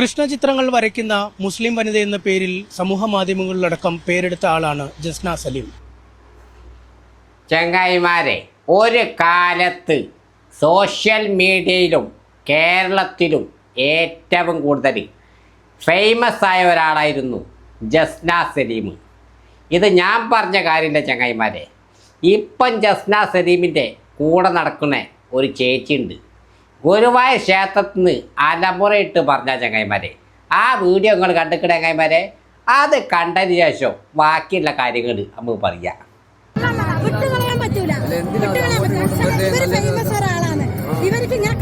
കൃഷ്ണചിത്രങ്ങൾ വരയ്ക്കുന്ന മുസ്ലിം വനിത എന്ന പേരിൽ സമൂഹ മാധ്യമങ്ങളിലടക്കം പേരെടുത്ത ആളാണ് ജസ്ന സലീം. ചങ്ങായിമാരെ ഒരു കാലത്ത് സോഷ്യൽ മീഡിയയിലും കേരളത്തിലും ഏറ്റവും കൂടുതൽ ഫേമസ് ആയ ഒരാളായിരുന്നു ജസ്ന സലീം. ഇത് ഞാൻ പറഞ്ഞ കാര്യമില്ല ചങ്ങായിമാരെ. ഇപ്പം ജസ്ന സലീമിന്റെ കൂടെ നടക്കുന്ന ഒരു ചേച്ചിയുണ്ട്. ഗുരുവായൂർ ക്ഷേത്രത്തിൽ നിന്ന് അലമുറയിട്ട് പറഞ്ഞ ചങ്ങായിമാരെ. ആ വീഡിയോ നിങ്ങൾ കണ്ടിക്കണ ചങ്ങായിമാരെ. അത് കണ്ടതിന് ശേഷം ബാക്കിയുള്ള കാര്യങ്ങൾ നമുക്ക് പറയാം. ഇവർക്ക് ഞാൻ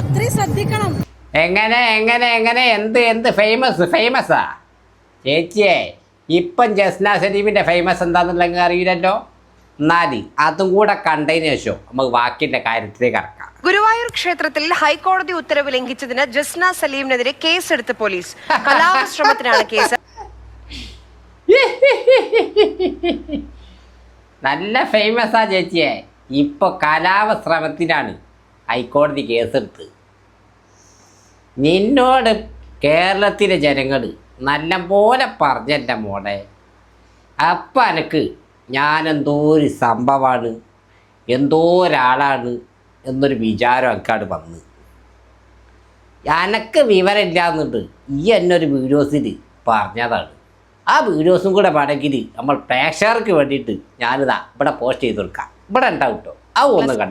അത്രയും ശ്രദ്ധിക്കണം. എങ്ങനെ എങ്ങനെ എങ്ങനെ എന്ത് എന്ത് ഫേമസ് ഫേമസാ ചേച്ചിയെ ഇപ്പം ജസ്ന സലീമിന്റെ ഫേമസ് എന്താണെന്നുള്ളത് അറിയില്ലല്ലോ? എന്നാൽ അതും കൂടെ കണ്ടതിന് ശേഷം നമുക്ക് ബാക്കിന്റെ കാര്യത്തിലേക്ക് കറക്കാം ഗുരുവായൂർ ക്ഷേത്രത്തിൽ ഹൈക്കോടതി ഉത്തരവ് ലംഘിച്ചതിന് ജസ്ന സലീമിനെതിരെ കേസെടുത്ത് പോലീസ്. കലാപശ്രമത്തിനാണ് കേസ്. നല്ല ഫേമസാ ചേച്ചിയെ. ഇപ്പൊ കലാപശ്രമത്തിനാണ് ഹൈക്കോടതി കേസെടുത്ത്. നിന്നോട് കേരളത്തിലെ ജനങ്ങൾ നല്ലപോലെ പറഞ്ഞെന്റെ മോളെ. അപ്പം എനിക്ക് ഞാനെന്തോ ഒരു സംഭവമാണ് എന്തോ ഒരാളാണ്. എന്നൊരു വിചാരം അക്കാട് വന്ന്. എനക്ക് വിവരമില്ലാന്നുണ്ട്. ഈ എന്നെ ഒരു വീഡിയോസിൽ പറഞ്ഞതാണ്. ആ വീഡിയോസും കൂടെ വേണമെങ്കിൽ നമ്മൾ പ്രേക്ഷകർക്ക് വേണ്ടിയിട്ട് ഞാനിതാ ഇവിടെ പോസ്റ്റ് ചെയ്ത് കൊടുക്കാം. ഇവിടെ ഉണ്ടാവും കേട്ടോ.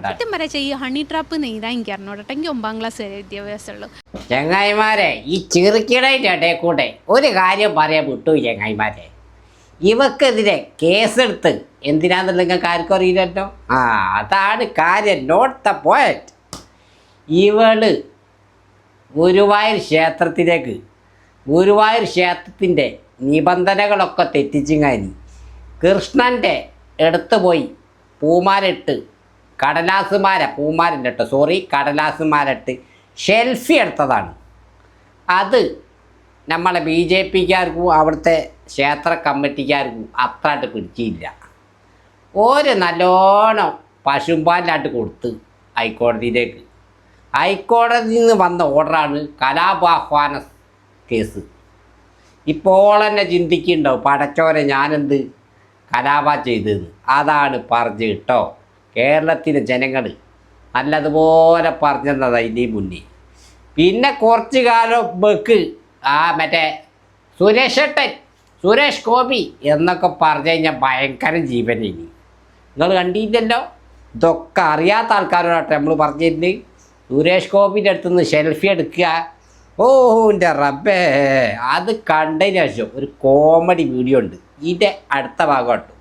സത്യം പറയാ ഈ ഹണി ട്രാപ്പ് നെയ്താ എനിക്ക് അറിഞ്ഞോട്ടെ എനിക്ക് ഒമ്പതാം ക്ലാസ് വരെ വിദ്യാഭ്യാസമുള്ളൂ. ചങ്ങായിമാരെ ഈ ചെറുക്കിടയുടെ ഇടയിൽ കൂടെ ഒരു കാര്യം പറയാൻ വിട്ടു ചങ്ങായിമാരെ. ഇവക്കെതിരെ കേസെടുത്ത് എന്തിനാന്നുള്ള നിങ്ങൾക്ക് ആർക്കും അറിയില്ലല്ലോ? ആ അതാണ് കാര്യം. നോട്ട് ദ പോയിന്റ് ഇവൾ ഗുരുവായൂർ ക്ഷേത്രത്തിലേക്ക് ഗുരുവായൂർ ക്ഷേത്രത്തിന്റെ നിബന്ധനകളൊക്കെ തെറ്റിച്ചിങ്ങാനി. കൃഷ്ണന്റെ എടുത്തു പോയി പൂമാലിട്ട് കടലാസുമാര പൂമാരന്റെ കേട്ടോ സോറി കടലാസുമാരിട്ട് ഷെൽഫി എടുത്തതാണ്. അത് നമ്മളെ ബി ജെ പിക്കാർക്കും അവിടുത്തെ ക്ഷേത്ര കമ്മിറ്റിക്കാർക്കും അത്രയായിട്ട് പിടിച്ചില്ല. ഒരു നല്ലോണം പശുമ്പാലിനായിട്ട് കൊടുത്ത് ഹൈക്കോടതിയിലേക്ക്. ഹൈക്കോടതിയിൽ നിന്ന് വന്ന ഓർഡറാണ് കലാപാഹ്വാന കേസ്. ഇപ്പോൾ തന്നെ ചിന്തിക്കുന്നുണ്ടാവും പടച്ചോരെ ഞാനെന്ത് കലാപ ചെയ്തതെന്ന് അതാണ് പറഞ്ഞു കേട്ടോ കേരളത്തിലെ ജനങ്ങൾ നല്ലതുപോലെ പറഞ്ഞതാണ് ഇനി മുന്നേ. പിന്നെ കുറച്ച് കാലം ബക്ക് ആ മറ്റേ സുരേഷ് ഏട്ടൻ സുരേഷ് ഗോപി എന്നൊക്കെ പറഞ്ഞു കഴിഞ്ഞാൽ ഭയങ്കര ജീവൻ ഇനി നിങ്ങൾ കണ്ടില്ലല്ലോ? ഇതൊക്കെ അറിയാത്ത ആൾക്കാരോടാട്ടെ നമ്മൾ പറഞ്ഞിരുന്നത് സുരേഷ് ഗോപിന്റെ അടുത്ത് നിന്ന് ഷെൽഫി എടുക്കുക. ഓ എന്റെ റബ്ബേ. അത് കണ്ടതിന് ശേഷം ഒരു കോമഡി വീഡിയോ ഉണ്ട്. ഇതിന്റെ അടുത്ത ഭാഗം കേട്ടോ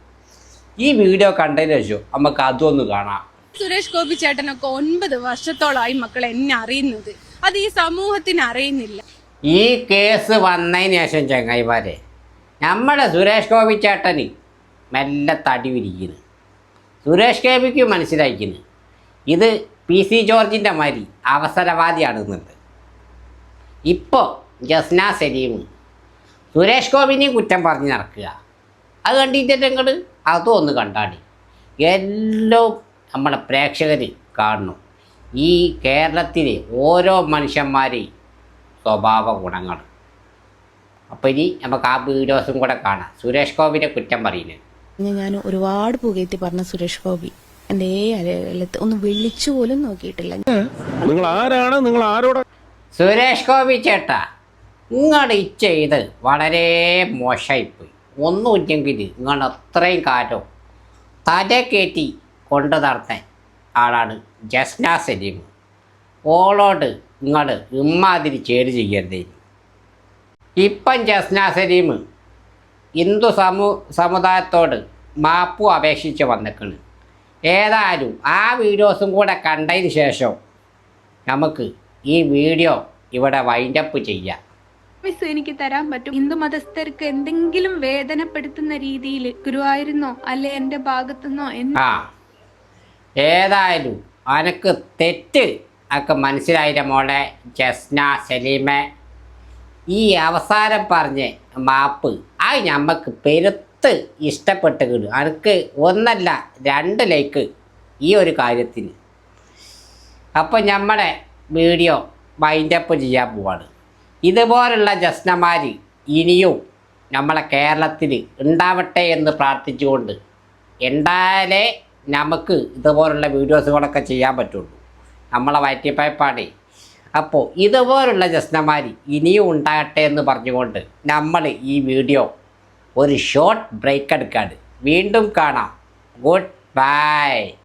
ഈ വീഡിയോ കണ്ടതിന് ശേഷം നമുക്ക് അതൊന്ന് കാണാം. സുരേഷ് ഗോപി ചേട്ടനൊക്കെ ഒൻപത് വർഷത്തോളമായി മക്കൾ എന്നെ അറിയുന്നത്. അത് ഈ സമൂഹത്തിന് അറിയുന്നില്ല. ഈ കേസ് വന്നതിന് ശേഷം ചങ്ങായിമാരെ നമ്മുടെ സുരേഷ് ഗോപി ചേട്ടന് മെല്ലെ തടി വിരിക്കുന്നു. സുരേഷ് കെ ഗോപിക്ക് മനസ്സിലായിക്കുന്നു ഇത് പി സി ജോർജിന്റെ മാതിരി അവസരവാദിയാണെന്നുണ്ട് ഇപ്പോൾ ജസ്ന സലീം സുരേഷ് ഗോപിനെയും കുറ്റം പറഞ്ഞ് നടക്കുക. അത് കണ്ടിട്ട് നിങ്ങൾ അതും ഒന്ന് കണ്ടാടി. എല്ലാം നമ്മുടെ പ്രേക്ഷകർ കാണണം ഈ കേരളത്തിലെ ഓരോ മനുഷ്യന്മാരെയും സ്വഭാവ ഗുണങ്ങൾ അപ്പോൾ ഇനി നമുക്ക് ആ വീഡിയോസും കൂടെ കാണാം. സുരേഷ് ഗോപിനെ കുറ്റം പറയുന്നത് ഞാൻ ഞാൻ ഒരുപാട് പുകയത്തി പറഞ്ഞ സുരേഷ് ഗോപി. എന്റെ ഏ ഒന്ന് വിളിച്ചു പോലും നോക്കിയിട്ടില്ല. നിങ്ങൾ ആരാണ്? നിങ്ങൾ ആരോട്? സുരേഷ് ഗോപി ചേട്ടാ നിങ്ങൾ ഈ ചെയ്ത് വളരെ മോശമായിപ്പോയി ഒന്നുമില്ലെങ്കിൽ നിങ്ങൾ അത്രയും കാലം തല കയറ്റി കൊണ്ടു നടത്താൻ ആളാണ് ജസ്ന സലീം. ഓളോട് നിങ്ങൾ ഇമ്മാതിരി ചേര് ചെയ്യരുതേ. ഇപ്പം ജസ്ന സലീം ഹിന്ദു സമു സമുദായത്തോട് മാപ്പു അപേക്ഷിച്ച് വന്നിക്കണ്. ഏതായാലും ആ വീഡിയോസും കൂടെ കണ്ടതിന് ശേഷം നമുക്ക് ഈ വീഡിയോ ഇവിടെ വൈൻഡപ്പ് ചെയ്യാം. സർവീസ് എനിക്ക് തരാൻ പറ്റും. ഹിന്ദു മതസ്ഥർക്ക് എന്തെങ്കിലും വേദനപ്പെടുത്തുന്ന രീതിയിൽ ഗുരുവായിരുന്നോ? അല്ലെ എന്റെ ഭാഗത്തുനിന്നോ? ആ. ഏതായാലും അനക്ക് തെറ്റ് ഒക്കെ മനസ്സിലായില്ല മോളെ. ജസ്ന സലീമെ ഈ അവസാനം പറഞ്ഞ മാപ്പ് ആ ഞമ്മക്ക് പെരുത്ത് ഇഷ്ടപ്പെട്ട് കിടും അനക്ക് ഒന്നല്ല രണ്ട് ലൈക്ക് ഈ ഒരു കാര്യത്തിന്. അപ്പോൾ നമ്മുടെ വീഡിയോ വൈൻഡപ്പ് ചെയ്യാൻ പോവാണ്. ഇതുപോലുള്ള ജസ്നമാർ ഇനിയും നമ്മളെ കേരളത്തിൽ ഉണ്ടാവട്ടെ എന്ന് പ്രാർത്ഥിച്ചുകൊണ്ട് ഉണ്ടായാലേ നമുക്ക് ഇതുപോലുള്ള വീഡിയോസുകളൊക്കെ ചെയ്യാൻ പറ്റുള്ളൂ. നമ്മളെ വയറ്റിപ്പയപ്പാടേ അപ്പോൾ ഇതുപോലുള്ള ജസ്നമാർ ഇനിയും ഉണ്ടാകട്ടെ എന്ന് പറഞ്ഞുകൊണ്ട് നമ്മൾ ഈ വീഡിയോ ഒരു ഷോർട്ട് ബ്രേക്ക് എടുക്കാണ്. വീണ്ടും കാണാം. Good bye